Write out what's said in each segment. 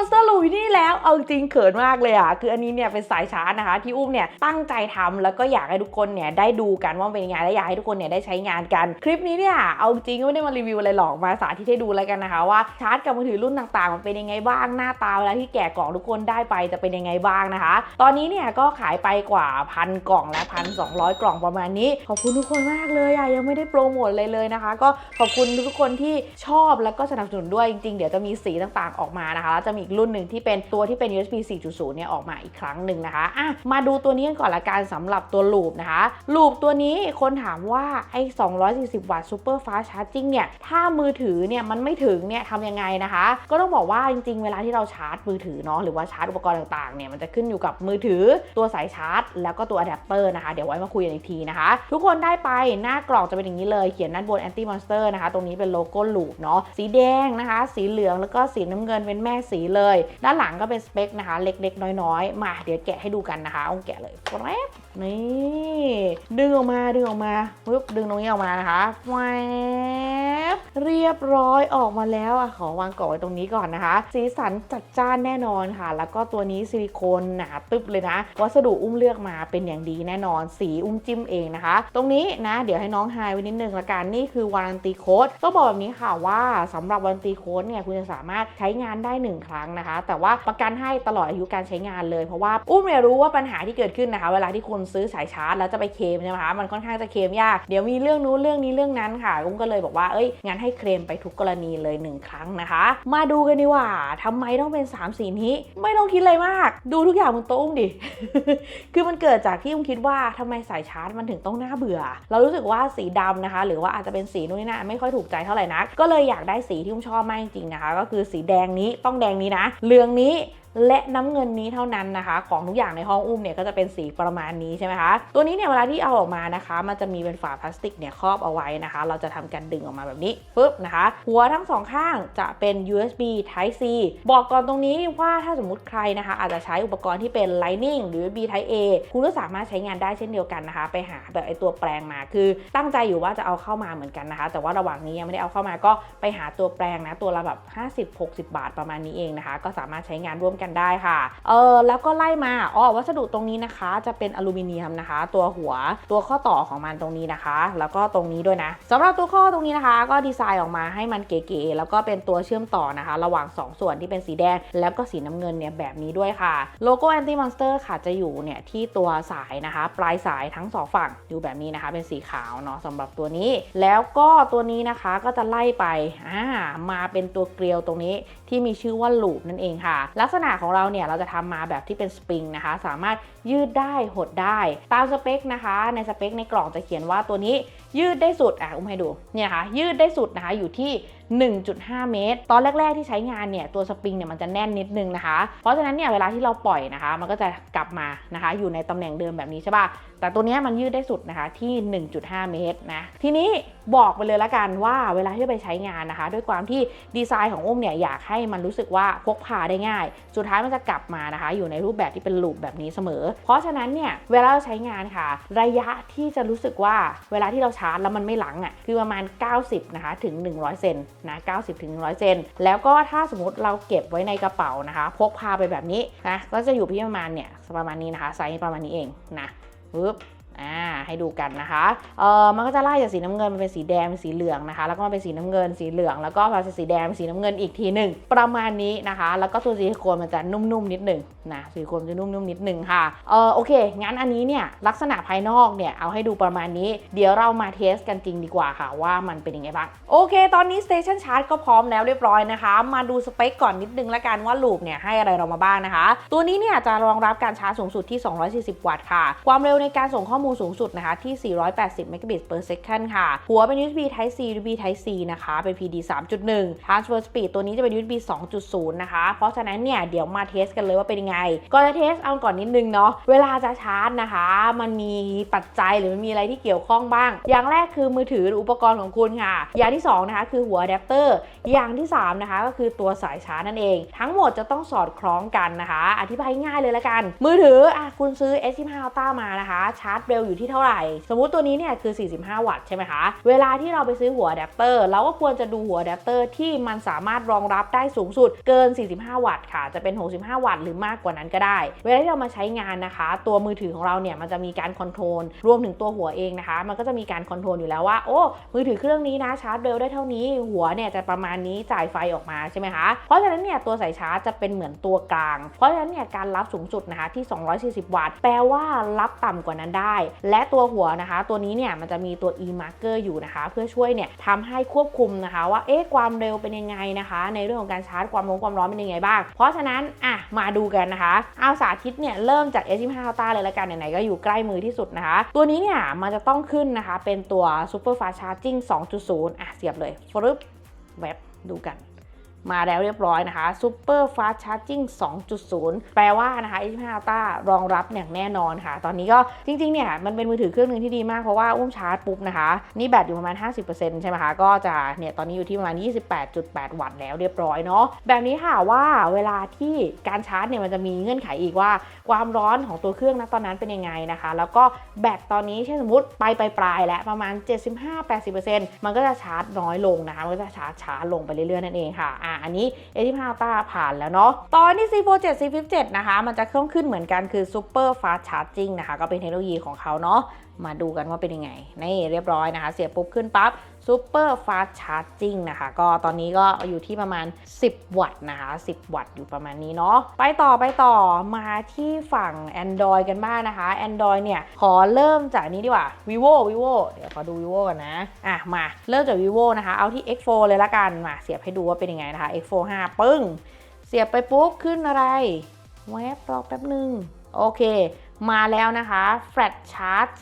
Monster ลูอยู่ที่นี่แล้วเอาจริงเขินมากเลยอะคืออันนี้เนี่ยเป็นสายชาร์จนะคะ ที่อุ้มเนี่ยตั้งใจทำแล้วก็อยากให้ทุกคนเนี่ยได้ดูกันว่าเป็นยังไงและอยากให้ทุกคนเนี่ยได้ใช้งานกัน คลิปนี้เนี่ยเอาจริงก็ไม่ได้มารีวิวอะไรหรอกมาสาธิตให้ดูแล้วกันนะคะว่าชาร์จกับมือถือรุ่นต่างๆ มันเป็นยังไงบ้างหน้าตาเวลาที่แกะกล่องทุกคนได้ไปจะเป็นยังไงบ้างนะคะ ตอนนี้เนี่ยก็ขายไปกว่าพันกล่องและพันสองกล่องประมาณนี้ขอบคุณทุกคนมากเลยอะยังไม่ได้โปรโมทเลยเลยนะคะ ก็ขอบคุณทุกคนที่ชอบแล้วก็สนับสนุนด้วยจริงๆ เดี๋ยวจะมีสีต่างๆออกมานะคะแล้วจะมีอีกรุ่นหนึ่งที่เป็นตัวที่เป็น USB 4.0 เนี่ยออกมาอีกครั้งหนึ่งนะคะอะมาดูตัวนี้กันก่อนละกันสำหรับตัวลูปนะคะลูปตัวนี้คนถามว่าไอ้240 วัตต์ Super Fast Charging เนี่ยถ้ามือถือเนี่ยมันไม่ถึงเนี่ยทำยังไงนะคะ ก็ต้องบอกว่าจริงๆ เวลาที่เราชาร์จมือถือเนาะหรือว่าชาร์จอุปกรณ์ต่างๆ เนี่ยมันจะขึ้นอยู่กับมือถือตัวสายชาร์จ แล้วก็ตัวอะแดปเตอร์นะคะ เดี๋ยวไว้มาคุยกันอีกทีนะคะ ทุกคนได้ไปหน้ากล่องจะเป็นอย่างนี้เลยเขียนด้านบน Anti Monster นะคะ ตรงนี้เป็นโลโก้ลูปเนาะสีแดงนะคะ สีเหลืองแล้วก็สีน้ำเงินเป็นแม่สีเลยด้านหลังก็เป็นสเปคนะคะ เล็กๆ น้อยๆ มาเดี๋ยวแกะให้ดูกันนะคะเอาแกะเลยแป๊บนี่ดึงออกมาดึงออกมาปึ๊บดึงตรงนี้ออกมานะคะแวบ เรียบร้อยออกมาแล้วอะขอวางกล่องไว้ตรงนี้ก่อนนะคะ สีสันจัดจ้านแน่นอนค่ะ แล้วก็ตัวนี้ซิลิโคนหนาตึบเลยนะ วัสดุอุ้มเลือกมาเป็นอย่างดีแน่นอน สีอุ้มจิ้มเองนะคะ ตรงนี้นะ เดี๋ยวให้น้องไฮไว้นิดนึงละกันนี่คือวารันตีโค้ดต้องบอกแบบนี้ค่ะว่าสำหรับวารันตีโค้ดเนี่ยคุณจะสามารถใช้งานได้ 1 ครั้งนะคะ แต่ว่าประกันให้ตลอดอายุการใช้งานเลยเพราะว่าอุ้มเนี่ยรู้ว่าปัญหาที่เกิดขึ้นนะคะ เวลาที่คุณซื้อสายชาร์จแล้วจะไปเคมใช่ไหมคะมันค่อนข้างจะเคมยากเดี๋ยวมีเรื่องนู้นเรื่องนี้เรื่องนั้นค่ะอุ้มก็เลยบอกว่าเอ้ยงั้นให้เคลมไปทุกกรณีเลย 1 ครั้งนะคะ มาดูกันดีกว่าทำไมต้องเป็น 3 สีนี้ ไม่ต้องคิดอะไรมาก ดูทุกอย่างบนโต๊ะอุ้มดิ คือมันเกิดจากที่อุ้มคิดว่าทำไมสายชาร์จมันถึงต้องน่าเบื่อ เรารู้สึกว่าสีดำนะคะ หรือว่าอาจจะเป็นสีนู่นนี่นั่นไม่ค่อยถูกใจเท่าไหร่นักก็เลยอยากได้สีที่อุ้มชอบมากจริงๆนะคะ ก็คือสีแดงนี้ต้องแดงนี้นะเหลืองนี้และน้ำเงินนี้เท่านั้นนะคะ ของทุกอย่างในห้องอุ้มเนี่ยก็จะเป็นสีประมาณนี้ใช่ไหมคะ ตัวนี้เนี่ยเวลาที่เอาออกมานะคะ มันจะมีเป็นฝาพลาสติกเนี่ยครอบเอาไว้นะคะ เราจะทำการดึงออกมาแบบนี้ปุ๊บนะคะ หัวทั้งสองข้างจะเป็น USB Type C บอกก่อนตรงนี้ว่าถ้าสมมติใครนะคะ อาจจะใช้อุปกรณ์ที่เป็น Lightning หรือ USB Type A คุณก็สามารถใช้งานได้เช่นเดียวกันนะคะ ไปหาแบบไอตัวแปลงมาคือตั้งใจอยู่ว่าจะเอาเข้ามาเหมือนกันนะคะ แต่ว่าระหว่างนี้ยังไม่ได้เอาเข้ามาก็ไปหาตัวแปลงนะตัวละแบบ 50-60 บาทประมาณนี้เองนะคะ ก็สามารถใช้งานร่วมกันได้ค่ะเออแล้วก็ไล่มาอ๋อวัสดุตรงนี้นะคะ จะเป็นอลูมิเนียมนะคะ ตัวหัวตัวข้อต่อของมันตรงนี้นะคะ แล้วก็ตรงนี้ด้วยนะสำหรับตัวข้อตรงนี้นะคะ ก็ดีไซน์ออกมาให้มันเก๋ๆแล้วก็เป็นตัวเชื่อมต่อนะคะ ระหว่าง 2 ส่วนที่เป็นสีแดง แล้วก็สีน้ำเงินเนี่ยแบบนี้ด้วยค่ะโลโก้ Anti Monster ค่ะจะอยู่เนี่ยที่ตัวสายนะคะ ปลายสายทั้งสองฝั่งอยู่แบบนี้นะคะ เป็นสีขาวเนาะสำหรับตัวนี้ แล้วก็ตัวนี้นะคะก็จะไล่ไปอ่ามาเป็นตัวเกลียวตรงนี้ที่มีชื่อว่าลูปนั่นเองค่ะ ลักษณะของเราเนี่ยเราจะทำมาแบบที่เป็นสปริงนะคะ สามารถยืดได้หดได้ ตามสเปคนะคะ ในสเปคในกล่องจะเขียนว่าตัวนี้ยืดได้สุดอะอุ้มให้ดูเนี่ยค่ะยืดได้สุดนะคะอยู่ที่ 1.5 เมตร ตอนแรก ๆ ที่ใช้งานเนี่ยตัวสปริงเนี่ยมันจะแน่นนิดนึงนะคะ เพราะฉะนั้นเนี่ยเวลาที่เราปล่อยนะคะ มันก็จะกลับมานะคะ อยู่ในตำแหน่งเดิมแบบนี้ใช่ป่ะ แต่ตัวนี้มันยืดได้สุดนะคะที่ 1.5 เมตรนะ ทีนี้บอกไปเลยละกันว่าเวลาที่ไปใช้งานนะคะ ด้วยความที่ดีไซน์ของอุ้มเนี่ยอยากให้มันรู้สึกว่าพกพาได้ง่าย สุดท้ายมันจะกลับมานะคะ อยู่ในรูปแบบที่เป็นลูปแบบนี้เสมอ เพราะฉะนั้นเนี่ยเวลาเราใช้งานค่ะ ระยะที่จะรู้สึกว่าเวลาที่เราชาร์จแล้วมันไม่หลังอะคือประมาณ 90นะคะถึง 100เซนนะ90ถึง100 เซน แล้วก็ถ้าสมมติเราเก็บไว้ในกระเป๋านะคะ พกพาไปแบบนี้นะ ก็จะอยู่ที่ประมาณเนี่ยประมาณนี้นะคะ ไซส์ประมาณนี้เองนะปึ๊บ อ่าให้ดูกันนะคะเออมันก็จะไล่จากสีน้ำเงินมาเป็นสีแดงเป็นสีเหลืองนะคะ แล้วก็มาเป็นสีน้ำเงินสีเหลือง แล้วก็มาเป็นสีแดงเป็นสีน้ำเงินอีกทีหนึ่งประมาณนี้นะคะ แล้วก็ตัวซิลิโคนมันจะนุ่มๆนิดหนึ่งนะซิลิโคนจะนุ่มๆนิดหนึ่งค่ะเออโอเค งั้นอันนี้เนี่ยลักษณะภายนอกเนี่ยเอาให้ดูประมาณนี้ เดี๋ยวเรามาเทสกันจริงดีกว่าค่ะว่ามันเป็นยังไงบ้างโอเค ตอนนี้ Station Charge ก็พร้อมแล้วเรียบร้อยนะคะ มาดูสเปคก่อนนิดนึงละกันว่าลูปเนี่ยให้อะไรเรามาบ้างนะคะ ตัวนี้เนี่ยจะรองรับการชาร์จสูงสุดที่ 240 วัตต์ค่ะ ความเร็วในการส่งข้อมูลสูงสุดนะคะที่ 480 Mbps per second ค่ะ หัวเป็น USB Type C USB Type C นะคะ เป็น PD 3.1 Transfer Speed ตัวนี้จะเป็น USB 2.0 นะคะ เพราะฉะนั้นเนี่ย เดี๋ยวมาเทสกันเลยว่าเป็นยังไงก่อนจะเทสเอาก่อนนิดนึงเนาะ เวลาจะชาร์จนะคะ มันมีปัจจัยหรือมันมีอะไรที่เกี่ยวข้องบ้าง อย่างแรกคือมือถือหรืออุปกรณ์ของคุณค่ะ อย่างที่ 2 นะคะ คือหัวอะแดปเตอร์ อย่างที่ 3 นะคะ ก็คือตัวสายชาร์จนั่นเอง ทั้งหมดจะต้องสอดคล้องกันนะคะ อธิบายง่ายเลยละกัน มือถืออะคุณซื้อ S25 Ultra มานะคะ ชาร์จเร็วร็วอยู่ที่เท่าไหร่ สมมุติตัวนี้เนี่ยคือ 45 วัตต์ใช่ไหมคะ เวลาที่เราไปซื้อหัวอะแดปเตอร์เราก็ควรจะดูหัวอะแดปเตอร์ที่มันสามารถรองรับได้สูงสุดเกิน 45 วัตต์ค่ะ จะเป็น 65 วัตต์หรือมากกว่านั้นก็ได้ เวลาที่เรามาใช้งานนะคะ ตัวมือถือของเราเนี่ยมันจะมีการคอนโทรลรวมถึงตัวหัวเองนะคะ มันก็จะมีการคอนโทรลอยู่แล้วว่าโอ้มือถือเครื่องนี้นะชาร์จเร็วได้เท่านี้ หัวเนี่ยจะประมาณนี้จ่ายไฟออกมาใช่ไหมคะเพราะฉะนั้นเนี่ยตัวสายชาร์จจะเป็นเหมือนตัวกลาง เพราะฉะนั้นเนี่ยการรับสูงสุดนะคะที่ 240 วัตต์แปลว่ารับต่ำกว่านั้นได้และตัวหัวนะคะ ตัวนี้เนี่ยมันจะมีตัว e marker อยู่นะคะ เพื่อช่วยเนี่ยทำให้ควบคุมนะคะว่าเอ๊ะความเร็วเป็นยังไงนะคะ ในเรื่องของการชาร์จความร้อนความร้อนเป็นยังไงบ้าง เพราะฉะนั้นอะมาดูกันนะคะเอาสาธิตเนี่ยเริ่มจาก S25 Ultra เลยละกันไหนๆก็อยู่ใกล้มือที่สุดนะคะ ตัวนี้เนี่ยมันจะต้องขึ้นนะคะเป็นตัว Super Fast Charging 2.0 อะเสียบเลยฟรึบแวบดูกัน มาแล้วเรียบร้อยนะคะ Super Fast Charging 2.0 แปลว่านะคะ S25 Ultra รองรับอย่างแน่นอนค่ะ ตอนนี้ก็จริงๆ เนี่ย มันเป็นมือถือเครื่องหนึงที่ดีมาก เพราะว่าอุ้มชาร์จปุ๊บนะคะ นี่แบตอยู่ประมาณ 50%ใช่ไหมคะ ก็จะเนี่ย ตอนนี้อยู่ที่ประมาณ 28.8 วัตต์แล้วเรียบร้อยเนาะ แบบนี้ค่ะว่าเวลาที่การชาร์จเนี่ยมันจะมีเงื่อนไขอีกว่า ความร้อนของตัวเครื่องนะตอนนั้นเป็นยังไงนะคะ แล้วก็แบตตอนนี้เช่นสมมติไปปลายๆแล้วประมาณ 75-80%มันก็จะชาร์จน้อยลงนะคะ มันก็จะชาร์จช้าลงไปเรื่อยๆนั่นเองค่ะอะอันนี้ A15 Ultra ผ่านแล้วเนาะตอนนี้ C4 7 C57 นะคะ มันจะเครื่องขึ้นเหมือนกันคือ Super Fast Charging นะคะ ก็เป็นเทคโนโลยีของเขาเนาะมาดูกันว่าเป็นยังไง นี่เรียบร้อยนะคะ เสียบปุ๊บขึ้นปั๊บ Super Fast Charging นะคะ ก็ตอนนี้ก็อยู่ที่ประมาณ 10 วัตต์นะคะ 10 วัตต์อยู่ประมาณนี้เนาะไปต่อไปต่อมาที่ฝั่ง Android กันบ้างนะคะ Android เนี่ย ขอเริ่มจากนี้ดีกว่า vivo vivo เดี๋ยวขอดู vivo ก่อนนะ อะ มาเริ่มจาก vivo นะคะ เอาที่ X4 เลยละกัน มาเสียบให้ดูว่าเป็นยังไงนะคะ X4 5 ปึ้ง เสียบไปปุ๊บขึ้นอะไร แวบรอแป๊บหนึ่งโอเค มาแล้วนะคะ Flat Charge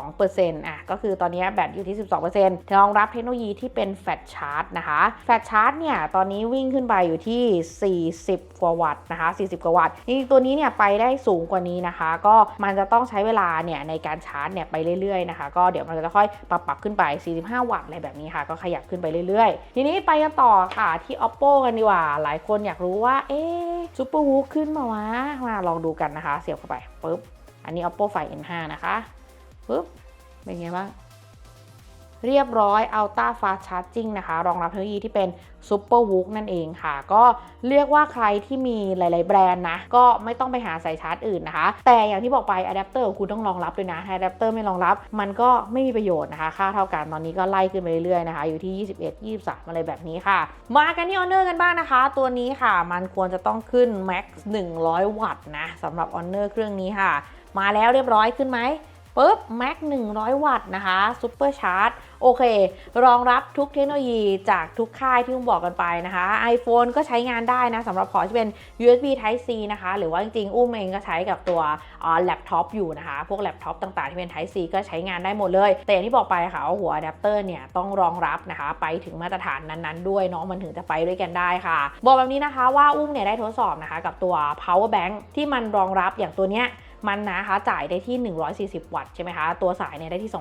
12%อะก็คือตอนนี้แบตอยู่ที่ 12%รองรับเทคโนโลยีที่เป็น Flat Charge นะคะ Flat Charge เนี่ย ตอนนี้วิ่งขึ้นไปอยู่ที่ 40 กว่าวัตต์นะคะ 40 กว่าวัตต์จริงตัวนี้เนี่ยไปได้สูงกว่านี้นะคะ ก็มันจะต้องใช้เวลาเนี่ยในการชาร์จเนี่ยไปเรื่อยๆนะคะ ก็เดี๋ยวมันจะค่อยปรับปรับขึ้นไป 45 วัตต์อะไรแบบนี้ค่ะ ก็ขยับขึ้นไปเรื่อยๆ ทีนี้ไปกันต่อค่ะที่ Oppo กันดีกว่า หลายคนอยากรู้ว่า เอ๊ะ Super Wook ขึ้นมาวะมาลองดูกันนะคะ เสียบเข้าไปปุ๊บ อันนี้ Oppo Find N5 นะคะปุ๊บเป็นไงบ้างเรียบร้อย Ultra Fast Charging นะคะ รองรับเทคโนโลยีที่เป็น Super w o o k นั่นเองค่ะ ก็เรียกว่าใครที่มีหลาย ๆ แบรนด์นะ ก็ไม่ต้องไปหาสายชาร์จอื่นนะคะ แต่อย่างที่บอกไปอะแดปเตอร์คุณต้องรองรับด้วยนะอะแดปเตอร์ไม่รองรับ มันก็ไม่มีประโยชน์นะคะ ค่าเท่ากันตอนนี้ก็ไล่ขึ้นไปเรื่อย ๆ นะคะ อยู่ที่ 21 23 อะไรแบบนี้ค่ะ มากันที่ Honor กันบ้างนะคะ ตัวนี้ค่ะ มันควรจะต้องขึ้น Max 100 วัตต์นะสำหรับ Honor เครื่องนี้ค่ะ มาแล้วเรียบร้อยขึ้นไหมปุ๊บ Max 100 วัตต์นะคะ Super Charge โอเค รองรับทุกเทคโนโลยีจากทุกค่ายที่ผมบอกกันไปนะคะ iPhone ก็ใช้งานได้นะสำหรับพอที่เป็น USB Type C นะคะ หรือว่าจริงๆ อุ้มเองก็ใช้กับตัวแล็ปท็อปอยู่นะคะ พวกแล็ปท็อปต่างๆ ที่เป็น Type C ก็ใช้งานได้หมดเลย แต่อย่างที่บอกไปค่ะว่าหัวอะแดปเตอร์เนี่ย ต้องรองรับนะคะ ไปถึงมาตรฐานนั้นๆ ด้วยเนาะมันถึงจะไปด้วยกันได้ค่ะ บอกแบบนี้นะคะว่าอุ้มเนี่ยได้ทดสอบนะคะกับตัว power bank ที่มันรองรับอย่างตัวเนี้ย มันนะคะจ่ายได้ที่ 140 วัตต์ใช่ไหมคะ ตัวสายเนี่ยได้ที่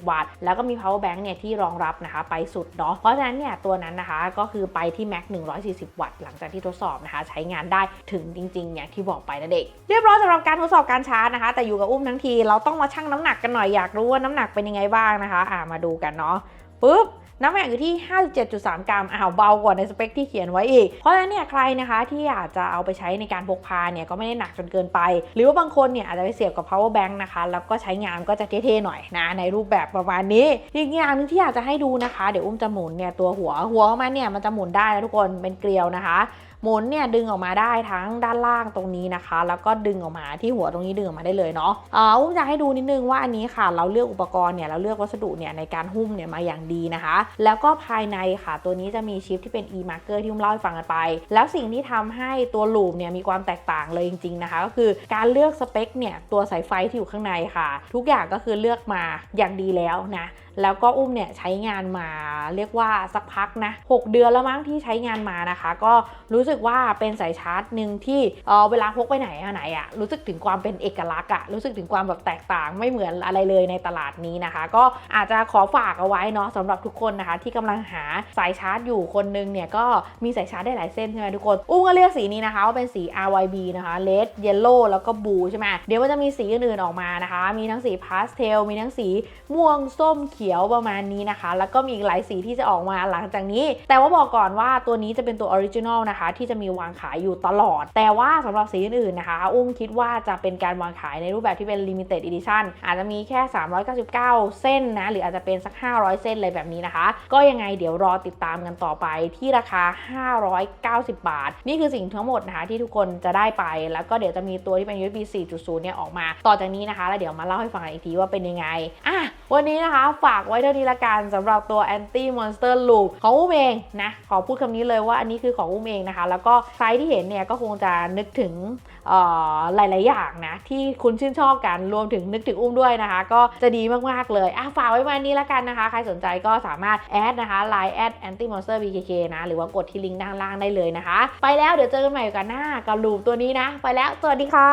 240 วัตต์ แล้วก็มี power bank เนี่ยที่รองรับนะคะไปสุดเนาะ เพราะฉะนั้นเนี่ยตัวนั้นนะคะก็คือไปที่ max 140 วัตต์ หลังจากที่ทดสอบนะคะใช้งานได้ถึงจริงๆอย่างที่บอกไปนะเด็กเรียบร้อยสำหรับการทดสอบการชาร์จนะคะ แต่อยู่กับอุ้มทั้งทีเราต้องมาชั่งน้ำหนักกันหน่อยอยากรู้ว่าน้ำหนักเป็นยังไงบ้างนะคะ อ่ามาดูกันเนาะปุ๊บ น้ำหนักอยู่ที่ 57.3 กรัมอ้าวเบากว่าในสเปคที่เขียนไว้อีก เพราะฉะนั้นเนี่ยใครนะคะที่อยากจะเอาไปใช้ในการพกพาเนี่ยก็ไม่ได้หนักจนเกินไป หรือว่าบางคนเนี่ยอาจจะไปเสียบกับ power bank นะคะ แล้วก็ใช้งานก็จะเท่ๆหน่อยนะในรูปแบบประมาณนี้ อีกอย่างหนึงที่อยากจะให้ดูนะคะ เดี๋ยวอุ้มจะหมุนเนี่ยตัวหัวหัวของมันเนี่ยมันจะหมุนได้นะทุกคนเป็นเกลียวนะคะ หมุนเนี่ยดึงออกมาได้ทั้งด้านล่างตรงนี้นะคะ แล้วก็ดึงออกมาที่หัวตรงนี้ดึงออกมาได้เลยเนาะอ่าอุ้มจะให้ดูนิดนึงว่าอันนี้ค่ะ เราเลือกอุปกรณ์เนี่ยเราเลือกวัสดุเนี่ยในการหุ้มเนี่ยมาอย่างดีนะคะ แล้วก็ภายในค่ะตัวนี้จะมีชิปที่เป็น e-marker ที่อุ้มเล่าให้ฟังกันไป แล้วสิ่งที่ทำให้ตัวลูปเนี่ยมีความแตกต่างเลยจริง ๆนะคะ ก็คือการเลือกสเปคเนี่ยตัวสายไฟที่อยู่ข้างในค่ะ ทุกอย่างก็คือเลือกมาอย่างดีแล้วนะแล้วก็อุ้มเนี่ยใช้งานมาเรียกว่าสักพักนะ6เดือนแล้วมั้งที่ใช้งานมานะคะ ก็รู้สึกสึกว่าเป็นสายชาร์จหนึ่งที่เออเวลาพกไปไหนอะไหนอะรู้สึกถึงความเป็นเอกลักษณ์อะรู้สึกถึงความแบบแตกต่างไม่เหมือนอะไรเลยในตลาดนี้นะคะ ก็อาจจะขอฝากเอาไว้เนาะสำหรับทุกคนนะคะ ที่กำลังหาสายชาร์จอยู่คนนึงเนี่ยก็มีสายชาร์จได้หลายเส้นใช่ไหมทุกคนอุ้มก็เลือกสีนี้นะคะว่าเป็นสี RYB นะคะ Red Yellow แล้วก็ Blue ใช่ไหมเดี๋ยวมันจะมีสีอื่นๆออกมานะคะ มีทั้งสีพาสเทลมีทั้งสีม่วงส้มเขียวประมาณนี้นะคะ แล้วก็มีอีกหลายสีที่จะออกมาหลังจากนี้ แต่ว่าบอกก่อนว่าตัวนี้จะเป็นตัวออริจินอลนะคะทที่จะมีวางขายอยู่ตลอด แต่ว่าสำหรับสีอื่นๆนะคะอุ้มคิดว่าจะเป็นการวางขายในรูปแบบที่เป็น limited edition อาจจะมีแค่ 399 เส้นนะหรืออาจจะเป็นสัก 500 เส้นอะไรแบบนี้นะคะ ก็ยังไงเดี๋ยวรอติดตามกันต่อไปที่ราคา 590 บาท นี่คือสิ่งทั้งหมดนะคะที่ทุกคนจะได้ไป แล้วก็เดี๋ยวจะมีตัวที่เป็น USB 4.0 เนี่ยออกมา ต่อจากนี้นะคะ แล้วเดี๋ยวมาเล่าให้ฟังอีกทีว่าเป็นยังไงอะ วันนี้นะคะฝากไว้เท่านี้ละกันสำหรับตัว Anti Monster Loop ของอุ้มเองนะ ขอพูดคำนี้เลยว่าอันนี้คือของอุ้มเองนะคะ แล้วก็ใครที่เห็นเนี่ยก็คงจะนึกถึงหลาย ๆ อย่างนะ ที่คุณชื่นชอบกันรวมถึงนึกถึงอุ้มด้วยนะคะ ก็จะดีมาก ๆ เลยอะฝากไว้มานี้ละกันนะคะ ใครสนใจก็สามารถแอดนะคะ Line แอด anti monster bkk นะ หรือว่ากดที่ลิงก์ด้านล่างได้เลยนะคะ ไปแล้วเดี๋ยวเจอกันใหม่กันหน้ากับลูปตัวนี้นะ ไปแล้ว สวัสดีค่ะ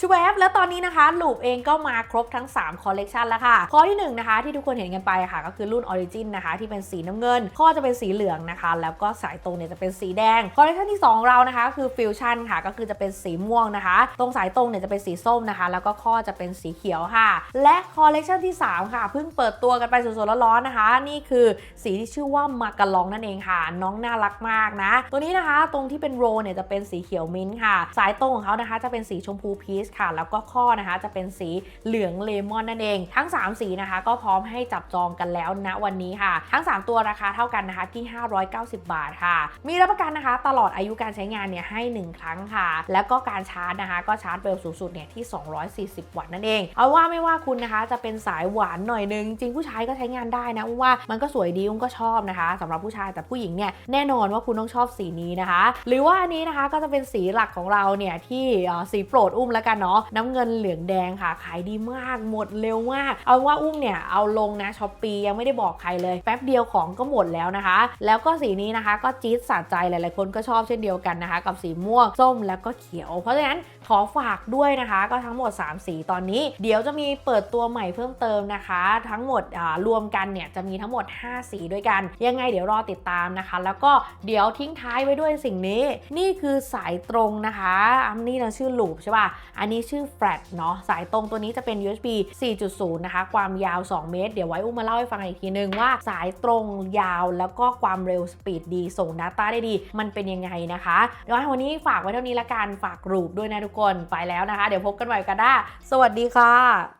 ชูแวบแล้วตอนนี้นะคะลูปเองก็มาครบทั้ง3คอลเลกชันแล้วค่ะข้อที่1นนะคะที่ทุกคนเห็นกันไปค่ะ ก็คือรุ่น Origin นนะคะ ที่เป็นสีน้ำเงิน ข้อจะเป็นสีเหลืองนะคะ แล้วก็สายตรงเนี่ยจะเป็นสีแดงคอลเลกชันที่ 2 เรานะคะ คือฟิวชั่นค่ะก็คือจะเป็นสีม่วงนะคะ ตรงสายตรงเนี่ยจะเป็นสีส้มนะคะ แล้วก็ข้อจะเป็นสีเขียวค่ะ และคอลเลกชันที่ 3 ค่ะ เพิ่งเปิดตัวกันไปสดๆร้อนๆนะคะ นี่คือสีที่ชื่อว่ามากะลองนั่นเองค่ะ น้องน่ารักมากนะ ตัวนี้นะคะตรงที่เป็นโรเนี่ยจะเป็นสีเขียวมิ้นท์ค่ะ สายตรงของเขานะคะ จะเป็นสีชมพูพีชค่ะ แล้วก็ข้อนะคะจะเป็นสีเหลืองเลมอนนั่นเอง ทั้ง 3 สีนะคะ ก็พร้อมให้จับจองกันแล้วณวันนี้ค่ะ ทั้ง 3 ตัวราคาเท่ากันนะคะที่ 590 บาทค่ะ มีรับประกันนะคะ ตลอดอายุการใช้งานเนี่ยให้ 1 ครั้งค่ะ แล้วก็การชาร์จนะคะ ก็ชาร์จเร็วสูงสุดเนี่ยที่ 240 วัตต์นั่นเอง เอาว่าไม่ว่าคุณนะคะจะเป็นสายหวานหน่อยนึง จริงผู้ชายก็ใช้งานได้นะว่ามันก็สวยดีอุ้มก็ชอบนะคะสำหรับผู้ชายแต่ผู้หญิงเนี่ยแน่นอนว่าคุณต้องชอบสีนี้นะคะ หรือว่าอันนี้นะคะก็จะเป็นสีหลักของเราเนี่ยที่สีโปรดอุ้มแล้วกันเนาะน้ำเงินเหลืองแดงค่ะ ขายดีมากหมดเร็วมาก เอาว่าอุ้มเนี่ยเอาลงนะช้อปปียังไม่ได้บอกใครเลยแป๊บเดียวของก็หมดแล้วนะคะ แล้วก็สีนี้นะคะก็จี๊ดสะใจหลายๆคนก็ชอบเช่นเดียวกันนะคะ กับสีม่วงส้มแล้วก็เขียวเพราะฉะนั้นขอฝากด้วยนะคะ ก็ทั้งหมด 3 สีตอนนี้ เดี๋ยวจะมีเปิดตัวใหม่เพิ่มเติมนะคะ ทั้งหมดรวมกันเนี่ยจะมีทั้งหมด 5 สีด้วยกัน ยังไงเดี๋ยวรอติดตามนะคะ แล้วก็เดี๋ยวทิ้งท้ายไว้ด้วยสิ่งนี้ นี่คือสายตรงนะคะอันนี้เราชื่อลูปใช่ป่ะ อันนี้ชื่อแฟลตเนาะสายตรงตัวนี้จะเป็น USB 4.0 นะคะ ความยาว 2 เมตร เดี๋ยวไว้อุ้มมาเล่าให้ฟังอีกทีนึงว่าสายตรงยาวแล้วก็ความเร็วสปีดดีส่ง Data ได้ดี มันเป็นยังไงนะคะเดี๋ยววันนี้ฝากไว้เท่านี้ละกันฝากรูปด้วยนะทุกคนไปแล้วนะคะ เดี๋ยวพบกันใหม่กันได้สวัสดีค่ะ